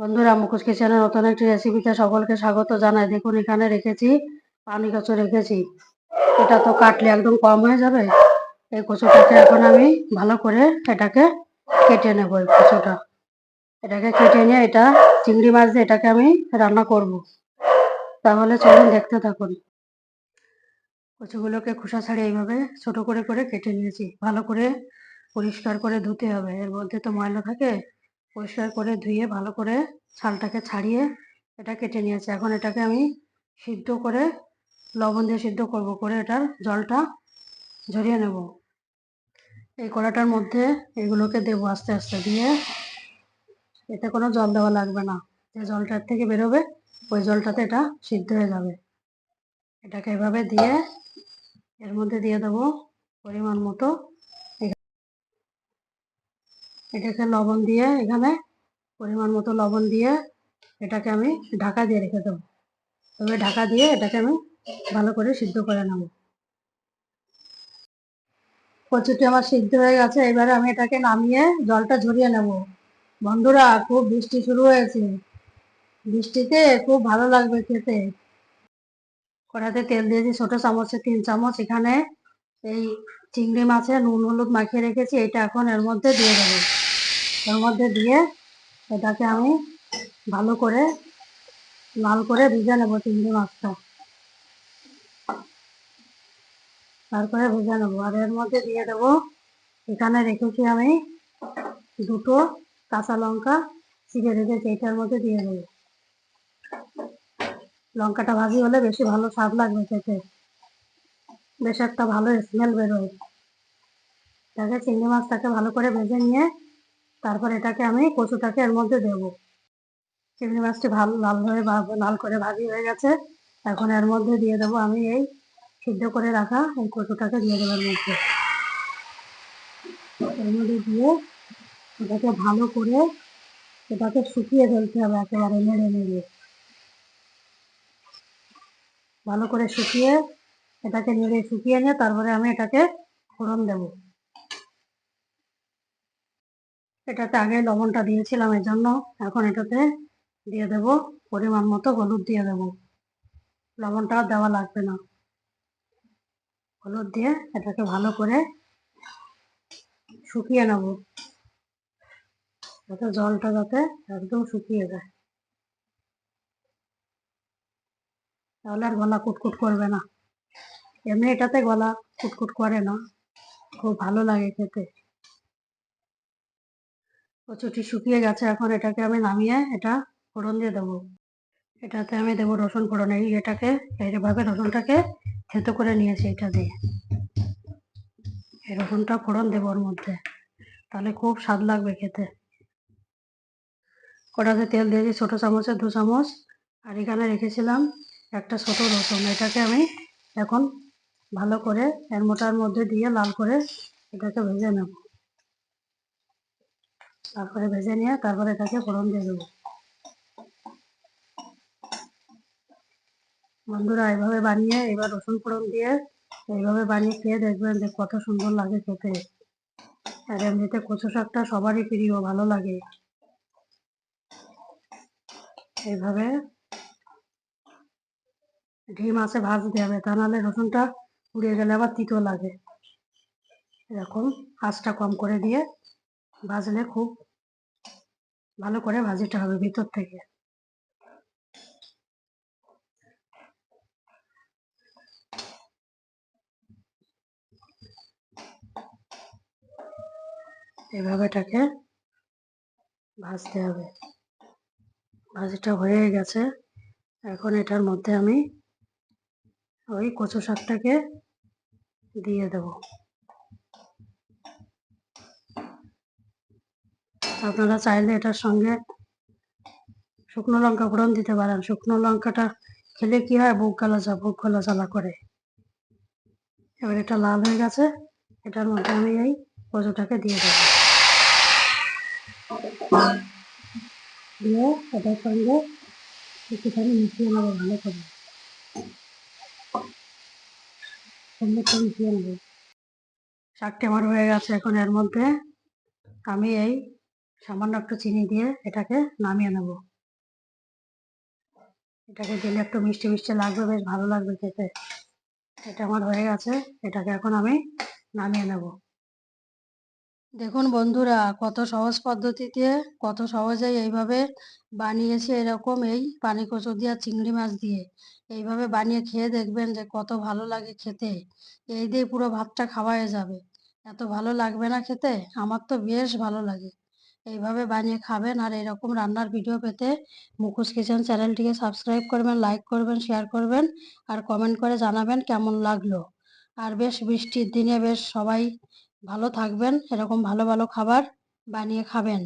বন্ধুরা মুখোশ কিচেনের নতুন একটি রেসিপিতে সকলকে স্বাগত জানাই। দেখুন, এখানে রেখেছি পানি কচু রেখেছি। এটা তো কাটলে একদম কম হয়ে যাবে। এই কচুটাকে এখন আমি ভালো করে এটাকে কেটে নেব, এই কচুটা। এটাকে কেটে নিয়ে এটা চিংড়ি মাছ দিয়ে এটাকে আমি রান্না করব। তাহলে চলুন দেখতে থাকুন। কচুগুলোকে খোসা ছাড়িয়ে এইভাবে ছোট করে করে কেটে নিয়েছি। ভালো করে পরিষ্কার করে ধুতে হবে। এর মধ্যে তো ময়লা থাকে। পরিষ্কার করে ধুয়ে ভালো করে ছালটাকে ছাড়িয়ে এটা কেটে নিয়েছি। এখন এটাকে আমি সিদ্ধ করে, লবণ দিয়ে সিদ্ধ করব, করে এটার জলটা ঝরিয়ে নেব। এই কড়াটার মধ্যে এগুলোকে দেবো আস্তে আস্তে দিয়ে। এতে কোনো জল দেওয়া লাগবে না। যে জলটার থেকে বেরোবে, ওই জলটাতে এটা সিদ্ধ হয়ে যাবে। এটাকে এভাবে দিয়ে এর মধ্যে দিয়ে দেবো পরিমাণ মতো এটাকে লবণ দিয়ে এখানে পরিমাণ মতো লবণ দিয়ে এটাকে আমি ঢাকা দিয়ে রেখে দেবো। তবে ঢাকা দিয়ে এটাকে আমি ভালো করে সিদ্ধ করে নেব। কচুটি আমার সিদ্ধ হয়ে গেছে, এবারে আমি এটাকে নামিয়ে জলটা ঝরিয়ে নেব। বন্ধুরা, খুব বৃষ্টি শুরু হয়েছে। বৃষ্টিতে খুব ভালো লাগবে খেতে। কড়াতে তেল দিয়েছি ছোট চামচে, তিন চামচ। এখানে এই চিংড়ি মাছে নুন হলুদ মাখিয়ে রেখেছি, এটা এখন এর মধ্যে দিয়ে দেবো। এর মধ্যে দিয়ে এটাকে আমি ভালো করে, লাল করে ভেজে নেব চিংড়ি মাছটা। তারপরে ভেজে নেব। আর এর মধ্যে দিয়ে দেবো, এখানে রেখেছি আমি দুটো কাঁচা লঙ্কা ছিঁড়ে রেখেছি, এটার মধ্যে দিয়ে দেবো। লঙ্কাটা ভাজি হলে বেশি ভালো স্বাদ লাগবে খেতে। বেশ একটা ভালো স্মেল বেরোয়। তাকে চিংড়ি মাছটাকে ভালো করে ভেজে নিয়ে তারপর এটাকে আমি কচুটাকে এর মধ্যে দেবো। চিংড়ি মাছটি ভালো, লাল হয়ে লাল করে ভাজি হয়ে গেছে। এখন এর মধ্যে দিয়ে দেবো আমি এই সিদ্ধ করে রাখা এই কচুটাকে দিয়ে দেবো এর মধ্যে। এর মধ্যে দিয়ে এটাকে ভালো করে এটাকে শুকিয়ে ফেলতে হবে একেবারে নেড়ে নেড়ে। ভালো করে শুকিয়ে এটাকে নেড়ে শুকিয়ে নিয়ে তারপরে আমি এটাকে ফোড়ন দেব। এটাতে আগে লবণটা দিয়েছিলাম এর জন্য এখন এটাতে দিয়ে দেব, পরিমাণ মতো হলুদ দিয়ে দেব। লবণটা দেওয়া লাগবে না। হলুদ দিয়ে এটাকে ভালো করে শুকিয়ে নেব। যাতে জলটা যাতে একদম শুকিয়ে যায়। তাহলে আর গলা কুটকুট করবে না। এমনি এটাতে গলা কুটকুট করে না। খুব ভালো লাগে খেতে। কচুটি শুকিয়ে গেছে, এখন এটাকে আমি নামিয়ে এটা ফোড়ন দিয়ে দেবো। এটাতে আমি দেবো রসুন ফোড়ন। এই এটাকে এইভাবে রসুনটাকে থেতো করে নিয়েছি এটা দিয়ে। এই রসুনটা ফোড়ন দেবো ওর মধ্যে। তাহলে খুব স্বাদ লাগবে খেতে। কড়াতে তেল দিয়েছি ছোটো চামচের দু চামচ। আর এখানে রেখেছিলাম একটা ছোট রসুন। এটাকে আমি এখন ভালো করে এর মোটার মধ্যে দিয়ে লাল করে এটাকে ভেজে নেব। তারপরে ভেজে নিয়ে তারপরে এটাকে ফোড়ন দিয়ে দেবো। বন্ধুরা, এইভাবে বানিয়ে এবার রসুন ফোড়ন দিয়ে এইভাবে বানিয়ে খেয়ে দেখবেন যে কত সুন্দর লাগে খেতে। আর এমনিতে কচু শাকটা সবারই প্রিয়, ভালো লাগে। এইভাবে ডিম আছে, ভাজতে হবে। তা নাহলে রসুনটা পুড়িয়ে গেলে আবার তিতো লাগে। এরকম আঁচটা কম করে দিয়ে ভাজলে খুব ভালো করে ভাজিটা হবে ভিতর থেকে। এভাবে এটাকে ভাজতে হবে। ভাজিটা হয়ে গেছে। এখন এটার মধ্যে আমি ওই কচু শাকটাকে দিয়ে দেব। আপনারা চাইলে এটার সঙ্গে শুকনো লঙ্কা ফোড়ন দিতে পারেন। শুকনো লঙ্কাটা খেলে কি হয়? বুক গালা যা বুক গলা জ্বালা করে। এবার এটা লাল হয়ে গেছে। এটার মধ্যে আমি এই কচুটাকে দিয়ে দেব। দিয়ে এটার সঙ্গে একটুখানি মিশিয়ে নেব ভালো করে। সম্মিশ্রণ শাকটি আমার হয়ে গেছে এখন এর মধ্যে? আমি এই সামান্য একটু চিনি দিয়ে এটাকে নামিয়ে নেব। এটাকে দিলে একটু মিষ্টি মিষ্টি লাগবে, বেশ ভালো লাগবে খেতে। এটা আমার হয়ে গেছে, এটাকে এখন আমি নামিয়ে নেব। দেখুন বন্ধুরা, কত সহজ পদ্ধতিতে, কত সহজেই এইভাবে বানিয়েছে এরকম এই পানি কচু দিয়ে চিংড়ি মাছ দিয়ে। এইভাবে বানিয়ে খেয়ে দেখবেন যে কত ভালো লাগে খেতে। এই দিয়ে পুরো ভাতটা খাওয়া হয়ে যাবে। এত ভালো লাগবে না খেতে? আমার তো বেশ ভালো লাগে। এইভাবে বানিয়ে খাবেন আর এরকম রান্নার ভিডিও পেতে মুখোশ কিচেন চ্যানেলটিকে সাবস্ক্রাইব করবেন, লাইক করবেন, শেয়ার করবেন আর কমেন্ট করে জানাবেন কেমন লাগল। আর বেশ বৃষ্টির দিনে বেশ সবাই ভালো থাকবেন এরকম ভালো ভালো খাবার বানিয়ে খাবেন।